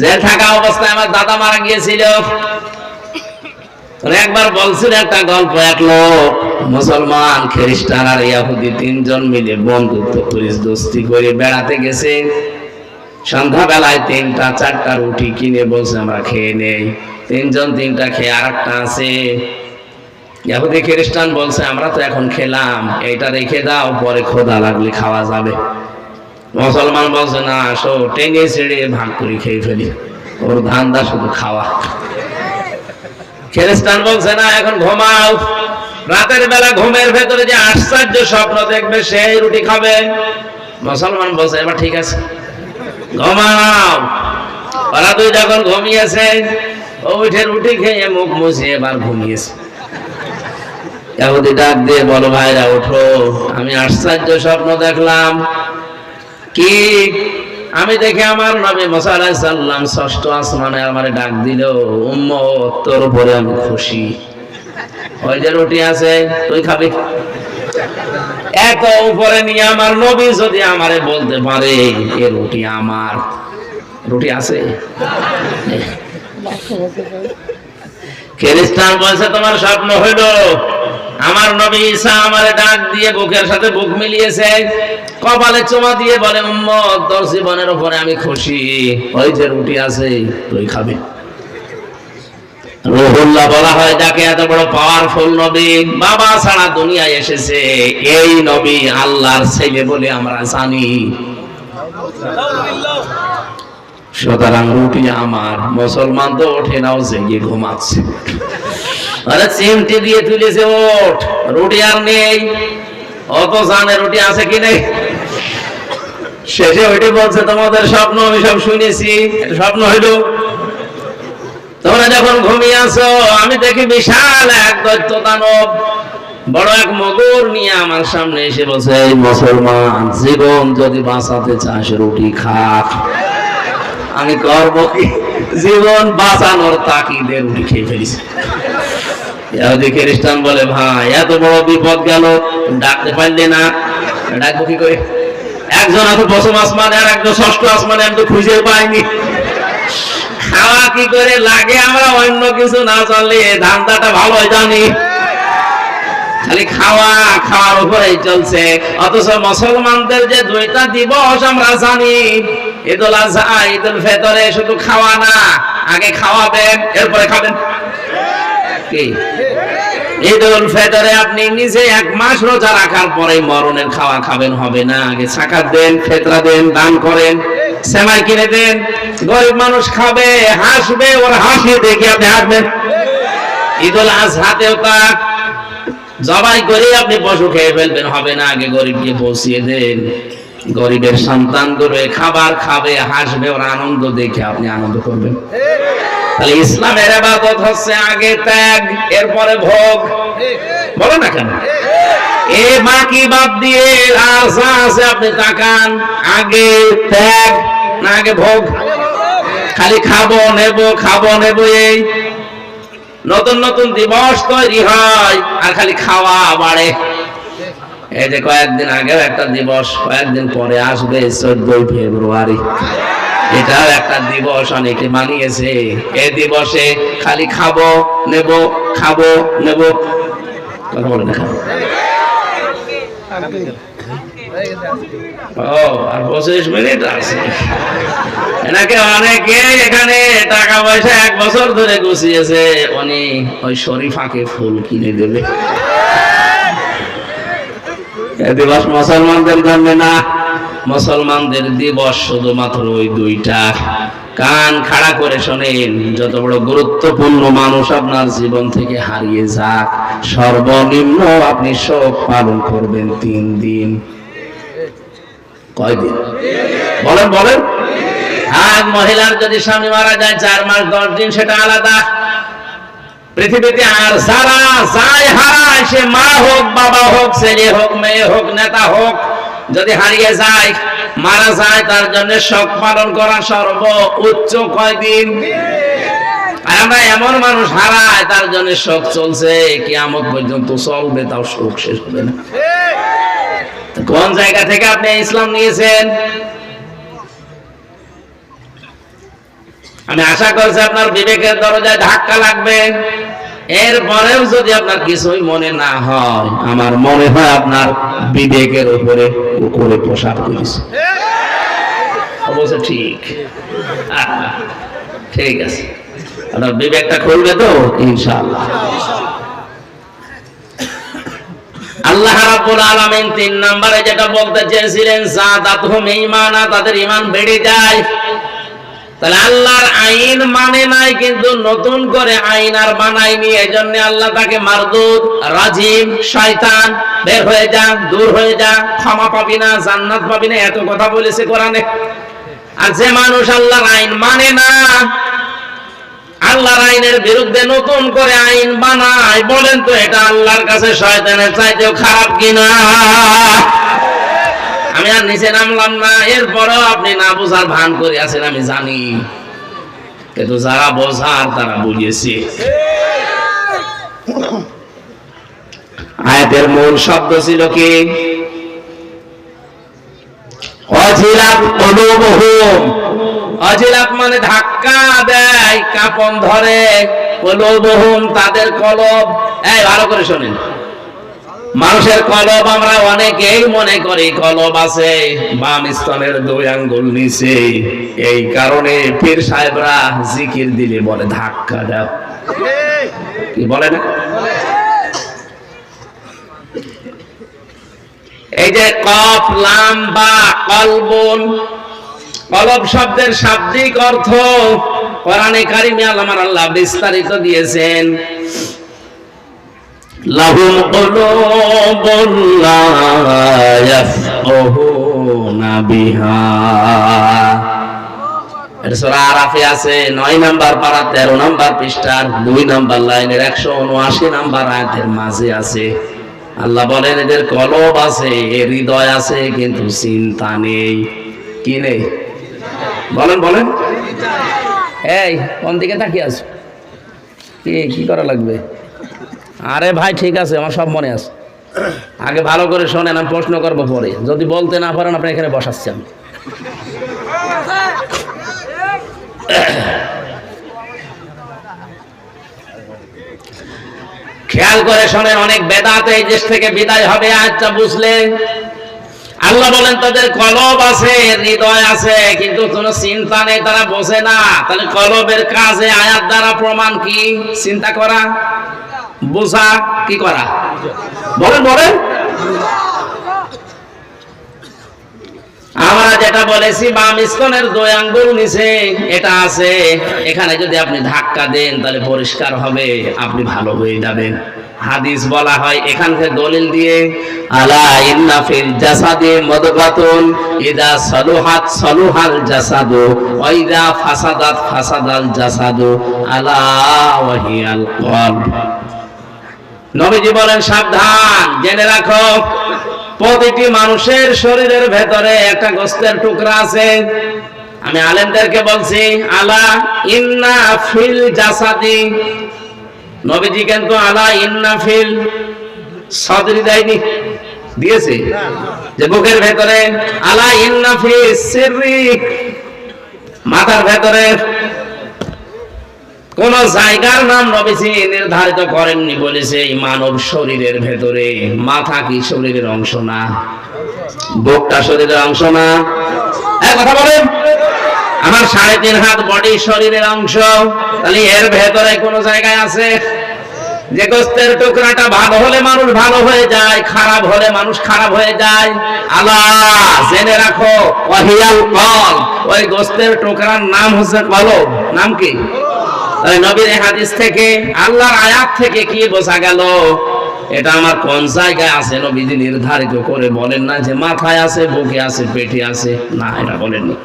Jail থাকা অবস্থায় আমার দাদা মারা গিয়েছিল। একবার বলছিল একটা গল্প, এক লোক, মুসলমান, খ্রিস্টান আর ইয়াহুদি তিনজন মিলে বন্ধুত্ব পুলিশ দোস্তি করে বেড়াতে গেছে। সন্ধ্যাবেলায় তিনটা, চারটা রুটি কিনে বলছে, আমরা খেয়ে নেই। তিনজন, তিনটা খেয়ে আর একটা আছে। ইয়াহুদি, খ্রিস্টান বলছে, আমরা তো এখন খেলাম, এইটা রেখে দাও, পরে খোদা লাগলে খাওয়া যাবে। মুসলমান বলছে, না, আসো, টেনে ছেড়ে ভাগ করে খেয়ে ফেলি। ওর ধান্দা শুধু খাওয়া। খ্রিস্টান বলছে, না, এখন ঘুমাও। রাতের বেলা ঘুমের ভেতরে যে আশ্চর্য স্বপ্ন দেখবে, সেই রুটি খাবে। মুসলমান বলছে, এবার ঠিক আছে, ঘুমাও। ওরা দুই যখন ঘুমিয়েছে, ও উঠে রুটি খেয়ে মুখ মুছিয়ে এবার ঘুমিয়েছে। ডাক দিয়ে, বলো ভাইরা, ওঠো। আমি আশ্চর্য স্বপ্ন দেখলাম। কি? আমি দেখে আমার নবী মুসা আলাইহিস সালাম ষষ্ঠ আসমানে আমারে ডাক দিল উম্মত তোর উপরে আমি খুশি। ওই যে রুটি আছে তুই খাবি। এত উপরে নিয়ে আমার নবী যদি আমারে বলতে পারে এ রুটি আমার। রুটি আছে? খ্রিস্টান বলছে তোমার স্বপ্ন হইল আমার নবী ঈসা আমারে ডাক দিয়ে বুকের সাথে বুক মিলিয়েছে, কপালে চুমা দিয়ে বলে, উম্মত, তোর জীবনের উপরে আমি খুশি। ওই যে রুটি আছে, তুই খাবি। রুহুল্লাহ বলা হয় যাকে এত বড় পাওয়ারফুল নবী, বাবা ছাড়া দুনিয়ায় এসেছে। এই নবী আল্লাহর ছেলে বলে আমরা জানি। সুতরাং রুটি আমার, মুসলমান তো ওঠে নাও জেগে ঘুমাচ্ছে। আরে চিমটি দিয়ে তুলেছে ওঠ। রুটি আর নেই। অত জানে রুটি আছে কি নেই? শেষে ওইটি বলছে, তোমাদের স্বপ্ন আমি সব শুনেছি। স্বপ্ন হইল। তোমরা যখন ঘুমিয়ে আছো, আমি দেখি বিশাল এক দৈত্য দানব, বড় এক মগর নিয়ে আমার সামনে এসে বলছে মুসলমান, জীবন যদি বাঁচাতে চাস, রুটি খা। আমি করব কি? জীবন বাঁচানোর তাকিদে রুটি খেয়ে ইহুদি খ্রিস্টান বলে, ভাই, এত বড় বিপদ গেল ডাকতে পারলে না। ডাকবো কি করে? একজন আছে প্রথম আসমানে আর একজন ষষ্ঠ আসমানে, আমি তো খুঁজে পাইনি। খাওয়া কি করে লাগে আমরা, অন্য কিছু না চলে ধান্দাটা ভালো জানি। খালি খাওয়া, খাওয়ার উপরেই চলছে। অথচ মুসলমানদের যে দুইটা দিবস আমরা জানি। ঈদুল আজহা, ঈদুল ফেতরে শুধু খাওয়া না, আগে খাওয়াবেন, এরপরে খাবেন। কি? ঈদুল ফেতরে আপনি নিজে এক মাস রোজা রাখার পরে মরণের খাওয়া খাবেন, হবে না। আগে সাকাত দেন, ফেতরা দেন, দান করেন, সেমাই কিনে দেন। গরিব মানুষ খাবে, হাসবে, ওর হাসি দেখে আপনি হাসবেন। ঈদুল আজহাতেও তা জবাই করে আপনি পশু খেয়ে ফেলবেন, হবে না। আগে গরিবকে পৌঁছিয়ে দেন। গরিবের সন্তান করে খাবার খাবে, হাসবে, ওর আনন্দ দেখে আপনি আনন্দ করবেন। তাহলে ইসলামের আবাদত হচ্ছে আগে ত্যাগ, এরপরে ভোগ। বলো না কেন? এ বাকি বাদ দিয়ে আর যা আছে আপনি তাকান, আগে ত্যাগ না আগে ভোগ? খালি খাব, নেব খাব, নেব এই। নতুন নতুন দিবস তৈরি হয়, আর খালি খাওয়া বাড়ে। এই যে কয়েকদিন আগেও একটা দিবস, কয়েকদিন পরে আসবে চোদ্দই ফেব্রুয়ারি। এটাও একটা দিবস, অনেকে মানিয়েছে। এই দিবসে খালি খাব, নেব খাব, নেব। ও, আর পঁচিশ মিনিট আছে। এনাকে অনেকে এখানে টাকা পয়সা এক বছর ধরে গুছিয়েছে। উনি ওই শরীফাকে ফুল কিনে দেবে। দিবস মুসলমানদের জন্য না, মুসলমানদের দিবস শুধুমাত্র ওই দুইটা। কান খাড়া করে শোনেন, যত বড় গুরুত্বপূর্ণ মানুষ আপনার জীবন থেকে হারিয়ে যাক, সর্বনিম্ন আপনি শোক পালন করবেন তিন দিন। কয়দিন? বলেন বলেন। আর মহিলার যদি স্বামী মারা যায়, চার মাস, দশ দিন, সেটা আলাদা। পৃথিবীতে আর যারা যায় হারায় সে মা হোক, বাবা হোক, ছেলে হোক, মেয়ে হোক, নেতা হোক, যদি হারিয়ে যায়, মারা যায়, তার জন্য শোক পালন করা সর্ব উচ্চ কয়দিন আমরা এমন মানুষ হারায়, তার জন্য শোক চলছে, কিয়ামত পর্যন্ত চলবে, তাও শোক শেষ হবে না। কোন জায়গা থেকে আপনি ইসলাম নিয়েছেন? আমি আশা করছি আপনার বিবেকের দরজায় ধাক্কা লাগবে। এরপরেও যদি আপনার কিছুই মনে না হয়, আমার মনে হয় আপনার বিবেকের উপরে উপরে প্রসাদ করেছে ঠিক। আছে। বিবেকটা তো? ইনশাআল্লাহ। আল্লাহ আলামিন তিন নম্বরে যেটা বলতে তাদের ঈমান বেড়ে যায়। তাহলে আল্লাহর আইন মানে নাই, কিন্তু নতুন করে আইন আর বানায়নি, এজন্য আল্লাহ তাকে মারদুদ, রাজিম, শয়তান, বের হয়ে যা দূর হয়ে যা ক্ষমা পাবি না, জান্নাত পাবি না, এত কথা বলেছে কোরআনে। আর যে মানুষ আল্লাহর আইন মানে না, আল্লাহর আইনের বিরুদ্ধে নতুন করে আইন বানায়, বলেন তো এটা আল্লাহর কাছে শয়তানের চাইতেও খারাপ কিনা? আমি আর নিচে নামলাম না, এরপরেও আপনি না বোঝার ভান করে আছেন, আমি জানি। কিন্তু যারা বোঝার তারা বুঝেছে। আয়াতের মূল শব্দ ছিল কি? মানে ধাক্কা দেয়, কাপন ধরে। তাদের কলব। এই, ভালো করে শোনেন। মানুষের কলব আমরা অনেকেই মনে করি কলব আছে, বাম স্তনের দুই আঙ্গুল নিচে। এই কারণে পীর সাহেবরা জিকির দিলে বলে, ধাক্কা দাও। কি বলে না? এই যে কফ লাম বা কলবুন কলব শব্দের শাব্দিক অর্থ কোরআনে কারিমে আল্লাহ বিস্তারিত দিয়েছেন। লাহুম বিহা। এটা আরাফে আছে, নয় নাম্বার পারা 13 নাম্বার পৃষ্ঠার, দুই নাম্বার লাইনের 179 নাম্বার আয়াতের মাঝে আছে। আল্লাহ বলেন, এদের কলব আছে, হৃদয় আছে, কিন্তু চিন্তা নেই। কি নেই? বলেন বলেন। এই, কোন দিকে তাকিয়ে আছো? কি কি করা লাগবে? আরে ভাই, ঠিক আছে, আমার সব মনে আছে। আগে ভালো করে শোনেন, আমি প্রশ্ন করব পরে। যদি বলতে না পারেন, আপনি এখানে বসাচ্ছি আমি। খেয়াল করে শোনেন, অনেক বেদাতে এই দেশ থেকে বিদায় হবে আচ্ছা বুঝলে? আল্লাহ বলেন, তাদের কলব আছে, হৃদয় আছে, কিন্তু কোনো চিন্তা নেই, তারা বসে না। তাহলে কলবের কাজে, আয়াত দ্বারা প্রমাণ কি? চিন্তা করা। বোঝা কি করা? বলেন বলেন। আমরা যেটা বলেছি, বাম স্তনের দুই আঙ্গুল নিচে এটা আছে। এখানে যদি আপনি ধাক্কা দেন, তাহলে পরিষ্কার হবে, আপনি ভালো হয়ে যাবেন। হাদিস বলা হয় এখান থেকে দলিল দিয়ে, আলা ইন্না ফিল জাসাদি মাদগাতুন ইদা সালুহাত সালুহাল জাসাদু ওয়া ইদা ফাসাদাত ফাসাদাল জাসাদু আলা ওয়াহিয়াল কলব। নবীজি বলেন, সাবধান, জেনে রাখো, প্রতিটি মানুষের শরীরের ভেতরে একটা গোস্তের টুকরা আছে। আমি আলেমদেরকে বলছি, আলা ইন্না ফিল জাসাদি। নবীজি কিন্তু আলা ইন্না ফিল সদরি দেয়নি, দিয়েছে। যে বুকের ভেতরে আলা ইন্না ফিল সিররি মাথার ভেতরে কোন জায়গার নাম নবীজি নির্ধারিত করেননি বলেছে এই মানব শরীরের ভেতরে। মাথা কি শরীরের অংশ না? বুকটা শরীরের অংশ না? কথা বলেন। আমার সাড়ে তিন হাত বডি শরীরের অংশ, তাহলে এর ভেতরে কোন জায়গায় আছে? যে গোস্তের টুকরাটা ভালো হলে মানুষ ভালো হয়ে যায়, খারাপ হলে মানুষ খারাপ হয়ে যায়। আল্লাহ, জেনে রাখো ওই গোস্তের টুকরার নাম হচ্ছে কলব নাম কি? নবীর হাদিস থেকে আল্লাহর আয়াত থেকে কি বোঝা গেল? এটা আমার কোন জায়গায় আছে নবীজি নির্ধারিত করে বলেন না যে মাথায় আছে, বুকে আছে, পেটে আছে। না, এটা বলেননি।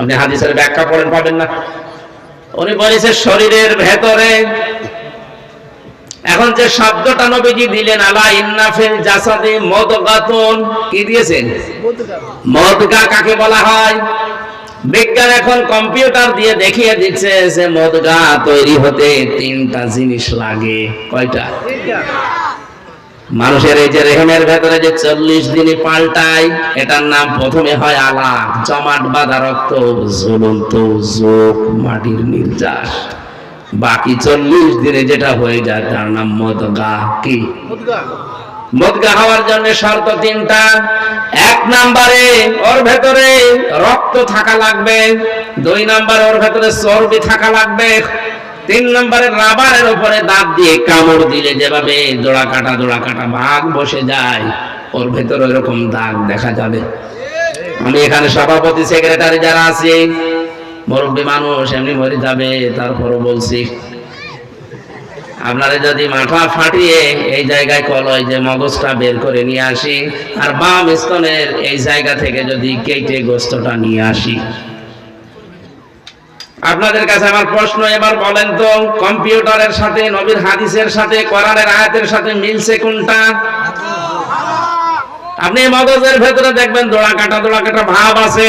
আপনি হাদিসের ব্যাখ্যা করেন পাবেন না। উনি বলেছে শরীরের ভেতরে। এখন যে শব্দটা নবীজি দিলেন, আলা ইন্নাফিল জাসাদি মদগাতুন, কি দিয়েছেন? মদগা কাকে বলা হয়? বিজ্ঞান এখন কম্পিউটার দিয়ে দেখিয়ে দিচ্ছে যে মদগা তৈরি হতে তিনটা জিনিস লাগে। কয়টা? মানুষের এই যে রেহেমের ভেতরে যে চল্লিশ দিনে পাল্টায়, এটার নাম প্রথমে হয় আলাপ। জমাট বাঁধা রক্ত, ঝুলন্ত যোগ মাটির নির্যাস। বাকি চল্লিশ দিনে যেটা হয়ে যায়, তার নাম মদগা। কি? মদগা হওয়ার জন্য শর্ত তিনটা। এক নাম্বারে ওর ভেতরে রক্ত থাকা লাগবে, দুই নাম্বারে ওর ভেতরে চর্বি থাকা লাগবে, তিন নম্বরে রাবারের উপরে দাঁত দিয়ে কামড় দিলে যেভাবে জোড়া কাটা জোড়া কাটা ভাগ বসে যায়, ওর ভেতরে এরকম দাগ দেখা যাবে। আমি এখানে সভাপতি, সেক্রেটারি যারা আছে, মুরব্বী মানুষ এমনি মরে যাবে, তারপরও বলছি আপনারা যদি মাথা ফাটিয়ে এই জায়গায় কলয় যে মগজটা বের করে নিয়ে আসি, আর বাম স্তনের এই জায়গা থেকে যদি কেটে গোস্তটা নিয়ে আসি। আপনাদের কাছে আমার প্রশ্ন, এবার বলেন তো, কম্পিউটারের সাথে, নবীর হাদিসের সাথে, কোরআনের আয়াতের সাথে মিলছে কোনটা? আপনি মগজের ভেতরে দেখবেন দোড়া কাটা দোড়া কাটা ভাব আছে,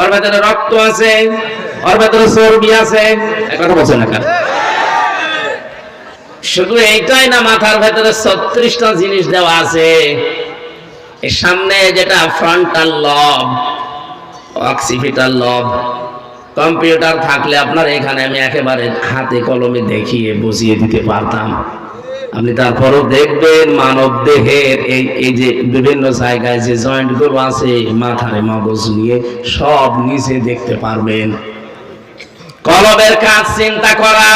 ওর ভেতরে রক্ত আছে, ওর ভেতরে চর্বি আছে। কথা বলছেন না? শুধু এইটাই না, মাথার ভেতরে ছত্রিশটা জিনিস দেওয়া আছে। এর সামনে যেটা ফ্রন্টাল লব অক্সিপিটাল লব কম্পিউটার থাকলে আপনার এখানে আমি একেবারে হাতে কলমে দেখিয়ে, বুঝিয়ে দিতে পারতাম। আপনি তারপরও দেখবেন, মানব দেহের এই এই যে বিভিন্ন জায়গায় যে জয়েন্টগুলো আছে, মাথারে মগজ নিয়ে সব নিচে দেখতে পারবেন। কলমের কাজ চিন্তা করা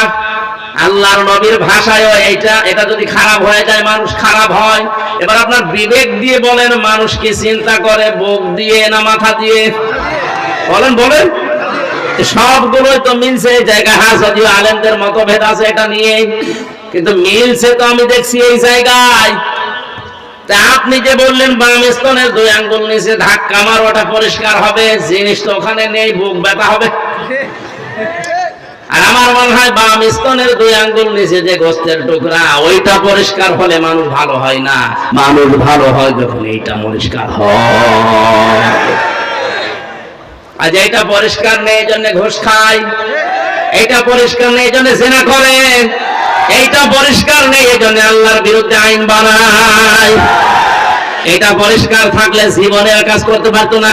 আল্লাহর নবীর ভাষায় এইটা, এটা যদি খারাপ হয়ে যায়, মানুষ খারাপ হয়। এবার আপনার বিবেক দিয়ে বলেন, মানুষ কি চিন্তা করে, বুক দিয়ে না মাথা দিয়ে? বলেন বলেন। সবগুলোই তো মিলছে এই জায়গা হ্যাঁ যদিও আলেমদের মতভেদ আছে, এটা নিয়ে কিন্তু মিলছে তো আমি দেখছি এই জায়গায়। তা আপনি যে বললেন বাম স্তনের দুই আঙ্গুল নিচে ধাক্কা মার, ওটা পরিষ্কার হবে। জিনিস তো ওখানে নেই, বুক ব্যথা হবে। আর আমার মনে হয় বাম স্তনের দুই আঙ্গুল নিচে যে গোস্তের টুকরা, ওইটা পরিষ্কার হলে মানুষ ভালো হয় না। মানুষ ভালো হয় যখন এইটা পরিষ্কার হয়। আজ এইটা পরিষ্কার নেই জন্য ঘুষ খায়। এইটা পরিষ্কার নেই জন্য জেনা করে। এইটা পরিষ্কার নেই, এই জন্য আল্লাহর বিরুদ্ধে আইন বানায়। এটা পরিষ্কার থাকলে জীবনে আর কাজ করতে পারতো না।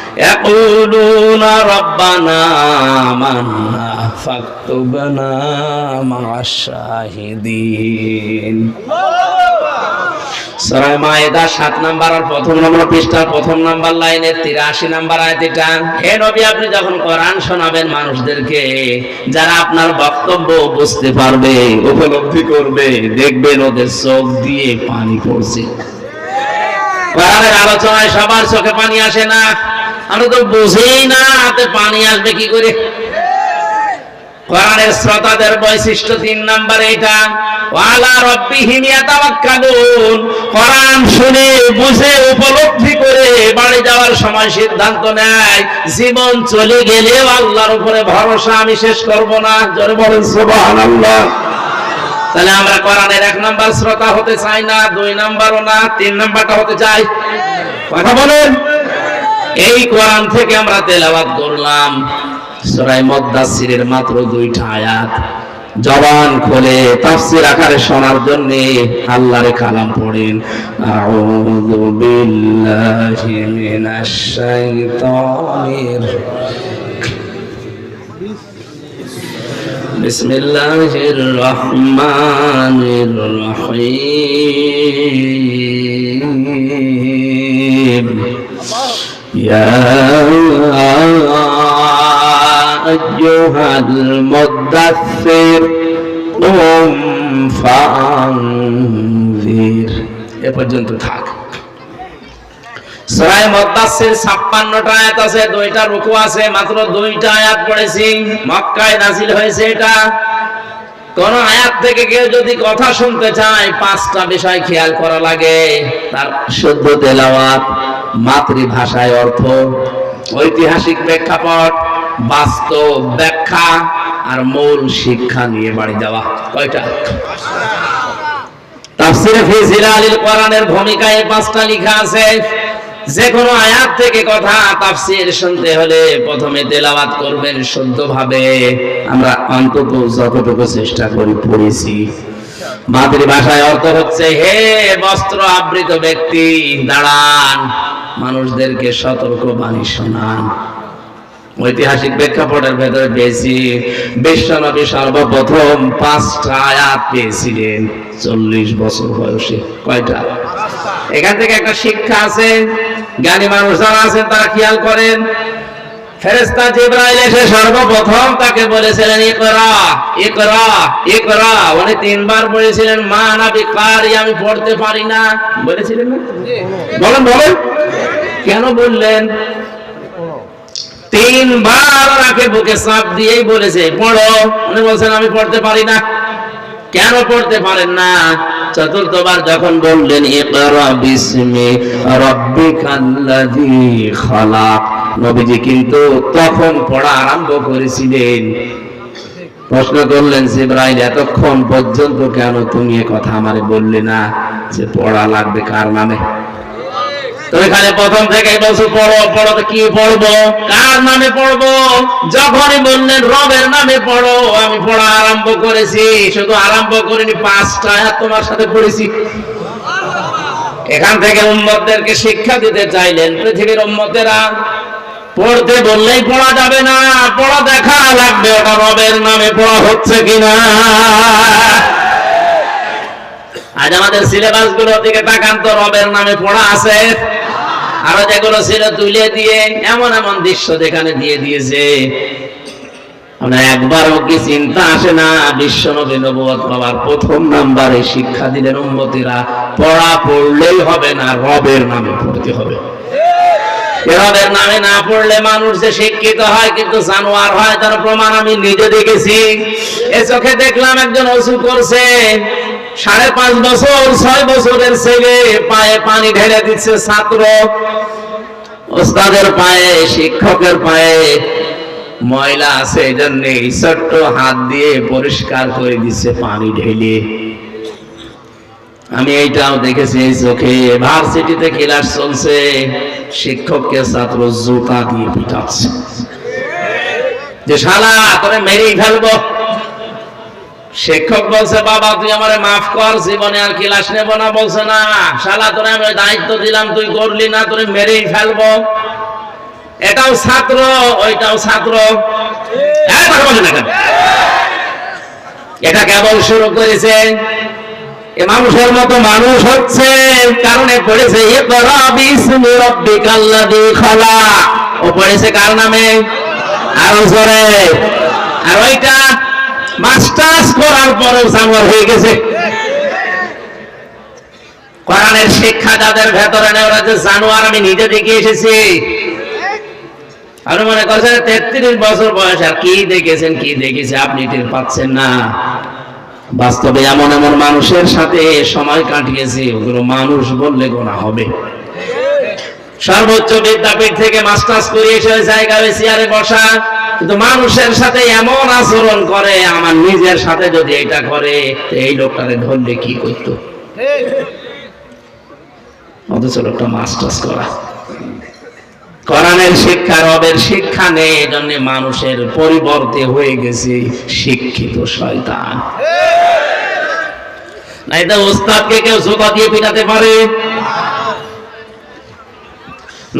يقولون ربنا آمنا فاكتبنا مع الشاهدين সরাই মায়েদা সাত নাম্বার আর প্রথম নম্বর পৃষ্ঠার প্রথম নাম্বার লাইনের তিরাশি নাম্বার আয়াত এটা হে নবী আপনি যখন কোরআন শোনাবেন মানুষদেরকে যারা আপনার বক্তব্য বুঝতে পারবে উপলব্ধি করবে দেখবেন ওদের চোখ দিয়ে পানি পড়ছে কোরআনের আলোচনায় সবার চোখে পানি আসে না আমরা তো বুঝেই না, হাতে পানি আসবে কি করে? শ্রোতাদের সময় সিদ্ধান্ত নেয়, জীবন চলে গেলেও আল্লাহর উপরে ভরসা আমি শেষ করব না। জোরে বলেন তাহলে আমরা কোরআনের এক নাম্বার শ্রোতা হতে চাই না, দুই নাম্বারও না, তিন নাম্বারটা হতে চাই। কথা বলেন। এই কোরআন থেকে আমরা তেলাবাদ করলাম। সূরা মুদাসসিরের মাত্র দুইটা আয়াত। জবান খোলে তাফসির আকারে শোনার জন্য আল্লাহর কালাম পড়েন। আউযু বিল্লাহি মিনাশ শাইতানির বিসমিল্লাহির রহমানির রহিম। أيها المدثر قم فأنذر এ পর্যন্ত থাক সরাই মদ্দাসের ছাপ্পান্নটা আয়াত আছে দুইটা রুকু আছে মাত্র দুইটা আয়াত পড়েছি মক্কায় নাজিল হয়েছে এটা কোন আয়াত থেকে কেউ যদি কথা শুনতে চায় পাঁচটা বিষয় খেয়াল করা লাগে তার শুদ্ধ তেলাওয়াত মাতৃভাষায় অর্থ, ঐতিহাসিক প্রেক্ষাপট, বাস্তব ব্যাখ্যা আর মূল শিক্ষা নিয়ে বাড়ি যাওয়া। কয়টা? তাফসিরে ফি জিলালিল কোরআনের ভূমিকায় পাঁচটা লেখা আছে। যে কোনো আয়াত থেকে কথা তাফসির শুনতে হলে প্রথমে তেলাওয়াত করবেন শুদ্ধভাবে। আমরা অন্তত যতটুকু চেষ্টা করি পড়েছি। মাতৃভাষায় অর্থ হচ্ছে, হে বস্ত্র আবৃত ব্যক্তি, দাঁড়ান। মানুষদেরকে সতর্ক বাণী শোনান। ঐতিহাসিক প্রেক্ষাপটের ভেতরে পেয়েছি, বিশ্বনবী সর্বপ্রথম পাঁচটা আয়াত পেয়েছিলেন, চল্লিশ বছর বয়সে। কয়টা? এখান থেকে একটা শিক্ষা আছে, জ্ঞানী মানুষ যারা আছেন তারা খেয়াল করেন ফেরেস্তা জিব্রাইল এসে সর্বপ্রথম তাকে বলেছিলেন ইকরা ইকরা ইকরা। উনি তিনবার বলেছিলেন মা না বিকারি আমি পড়তে পারি না। বলেছিলেন না? বলেন বলেন। কেন বললেন? তিনবার ওনাকে বুকে চাপ দিয়েই বলেছে পড়ো। উনি বলছেন আমি পড়তে পারি না। কেন পড়তে পারেন না? চতুর্থবার যখন বললেন ইকরা বিসমি রাব্বিকাল্লাযী খালাক। নবীজি কিন্তু তখন পড়া আরম্ভ করেছিলেন। প্রশ্ন করলেন, জিব্রাইল, এতক্ষণ পর্যন্ত কেন তুমি এ কথা আমারে বললে না যে পড়া লাগবে কার নামে? এখান থেকে উম্মতদেরকে শিক্ষা দিতে চাইলেন, পৃথিবীর উম্মতেরা। পড়তে বললেই পড়া যাবে না পড়া দেখা লাগবে, ওটা রবের নামে পড়া হচ্ছে কিনা? আজ আমাদের সিলেবাসগুলোর দিকে তাকান তো, রবের নামে পড়া আছে। আরও যেগুলো ছিল তুলে দিয়ে, এমন এমন দৃশ্য যেখানে দিয়ে দিয়েছে। আমরা একবারও কি চিন্তা আসে না বিশ্ব নবী নবুয়ত পাওয়ার প্রথম নাম্বারে শিক্ষা দিলেন উম্মতিরা পড়া পড়লেই হবে না, রবের নামে পড়তে হবে। এ রবের নামে না পড়লে মানুষ যে শিক্ষিত হয়, কিন্তু জানোয়ার হয়, তার প্রমাণ আমি নিজে দেখেছি। এ চোখে দেখলাম একজন অসু করছে, সাড়ে পাঁচ বছর, ছয় বছরের ছেলে, পায়ে পানি ঢেলে দিচ্ছে ছাত্র। ওস্তাদের পায়ে, শিক্ষকের পায়ে ময়লা আছে, এই জন্য ছোট্ট হাত দিয়ে পরিষ্কার করে দিচ্ছে পানি ঢেলে। আমি এইটাও দেখেছি চোখে। ভার্সিটিতে ক্লাস চলছে। শিক্ষককে ছাত্র জুতা দিয়ে পিটাচ্ছে। যে শালা, তোরে মেরেই ফেলব। শিক্ষক বলছে, বাবা, তুই আমারে মাফ কর, জীবনে আর ক্লাস নেব না। বলছে, না, শালা, তোরে আমি দায়িত্ব দিলাম, তুই করলি না, তোরে মেরেই ফেলব। এটাও ছাত্র, ওইটাও ছাত্র? এটা কেবল শুরু করেছে মানুষের মতো মানুষ হচ্ছে কারণে পড়েছে খালাক ও পড়েছে কার নামে? আরও জোরে। আর ওইটা মাস্টার্স করার পরেও জানোয়ার হয়ে গেছে। শিক্ষা যাদের ভেতরে নেই, ওরা যে আমি নিজে দেখে এসেছি। মনে করছেন, তেত্রিশ বছর বয়স, আর কি দেখেছেন, কি দেখেছে, আপনি টের পাচ্ছেন না। বাস্তবে এমন এমন মানুষের সাথে সময় কাটিয়েছে, ওগুলো মানুষ বললে গোনা হবে। সর্বোচ্চ বিদ্যাপীঠ থেকে মাস্টার্স করে এসে ওই চেয়ারে বসা, কিন্তু মানুষের সাথে এমন আচরণ করে, আমার নিজের সাথে যদি এটা করে এই লোকটাকে ধরলে কি করতো? অথচ লোকটা মাস্টার্স করা। কোরআনের শিক্ষা, রবের শিক্ষা নেই, এজন্য মানুষের পরিবর্তে হয়ে গেছে শিক্ষিত শয়তান। ওস্তাদকে কেউ দিয়ে পিটাতে পারে?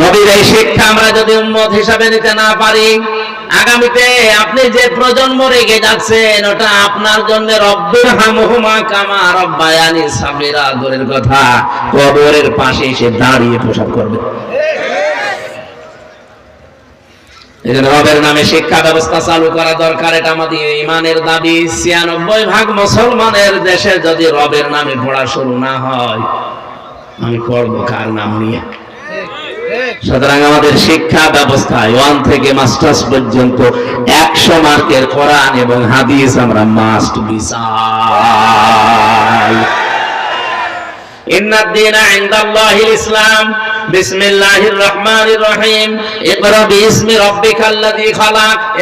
নবীর এই শিক্ষা আমরা যদি উম্মত হিসাবে নিতে না পারি, আগামীতে আপনি যে প্রজন্ম রেগে যাচ্ছেন, ওটা আপনার জন্য রব্বের হামহুমা কামা সাবিরা দূরের কথা, কবরের পাশে এসে দাঁড়িয়ে পোশাক করবে। এই জন্য রবের নামে শিক্ষা ব্যবস্থা চালু করা দরকার, এটা আমাদের ইমানের দাবি। ছিয়ানব্বই ভাগ মুসলমানের দেশে যদি রবের নামে পড়া শুরু না হয়, আমি পড়ব কার নাম নিয়ে? সুতরাং আমাদের শিক্ষা ব্যবস্থায় ওয়ান থেকে মাস্টার্স পর্যন্ত একশো মার্কের কোরআন এবং হাদিস আমরা মাস্ট বিচার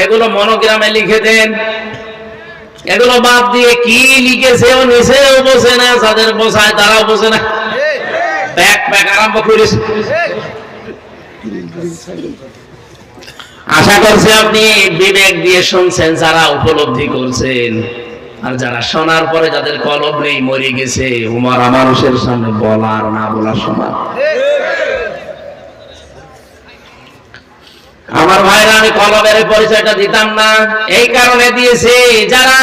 এগুলো মনোগ্রামে লিখে দেন। এগুলো বাদ দিয়ে কি লিখেছে ও না, যাদের তারাও না। আরম্ভ করিস। আশা করছি আপনি বিবেক দিয়ে শুনছেন, যারা উপলব্ধি করছেন। আর যারা শোনার পরে যাদের কলম নেই, মরে গেছে, উমারা মানুষের সামনে বলা আর না বলা সমান। আমার ভাইরা, আমি কলমের পরিচয়টা দিতাম না। এই কারণে দিয়েছে, যারা